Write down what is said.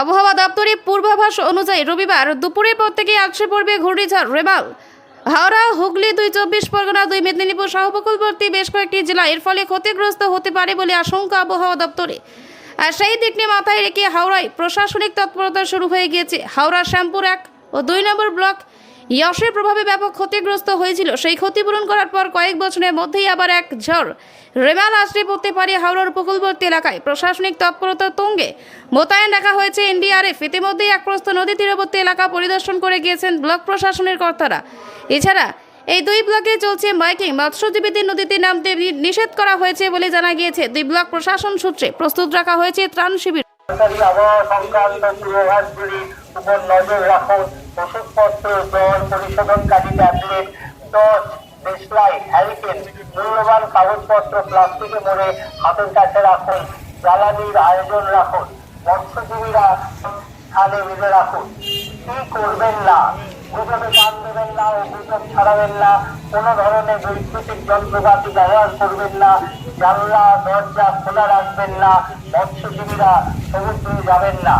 আবহাওয়া দপ্তরের পূর্বাভাস অনুযায়ী রবিবার দুপুরের পর থেকে আসছে পড়বে ঘূর্ণিঝড় রেবাল হাওড়া, হুগলি দুই চব্বিশ, পরগনা দুই মেদিনীপুর সহ উপকূলবর্তী বেশ কয়েকটি জেলা এর ফলে ক্ষতিগ্রস্ত হতে পারে বলে আশঙ্কা আবহাওয়া দপ্তরে। আর সেই দিকটি মাথায় রেখে হাওড়ায় প্রশাসনিক তৎপরতা শুরু হয়ে গিয়েছে। হাওড়া শ্যামপুর এক ও দুই নম্বর ব্লক ইয়সের প্রভাবে ব্যাপক ক্ষতিগ্রস্ত হয়েছিল। সেই ক্ষতিপূরণ করার পর কয়েক বছরের মধ্যেই আবার এক ঝড় রেমাল আশ্রয় পড়তে পারে হাওড়ার উপকূলবর্তী এলাকায়। প্রশাসনিক তৎপরতা তুঙ্গে মোতায়েন রাখা হয়েছে এনডিআরএফ। ইতিমধ্যেই একপ্রস্ত নদী তীরবর্তী এলাকা পরিদর্শন করে গিয়েছেন ব্লক প্রশাসনের কর্তারা। এছাড়া এই দুই ব্লকে চলছে মাইকিং। মৎস্যজীবীদের নদীতে নামতে নিষেধ করা হয়েছে বলে জানা গিয়েছে। দুই ব্লক প্রশাসন সূত্রে প্রস্তুত রাখা হয়েছে ত্রাণ শিবির। উপর নজর রাখুন ওষুধপত্র জল পরিশোধনকারী ট্যাবলেট, টর্চ দেশলাই হ্যারিকেন মূল্যবান কাগজপত্র, প্লাস্টিকে মোড়ে হাতের কাছে রাখুন, জ্বালানির আয়োজন রাখুন, মৎস্যজীবীরা স্থানে বেঁধে রাখুন। কি করবেন না? গুজবে কান দেবেন না ও গুজব ছড়াবেন না, কোনো ধরনের বৈদ্যুতিক যন্ত্রপাতি ব্যবহার করবেন না, জানলা, দরজা খোলা রাখবেন না, মৎস্যজীবীরা সমুদ্রে যাবেন না।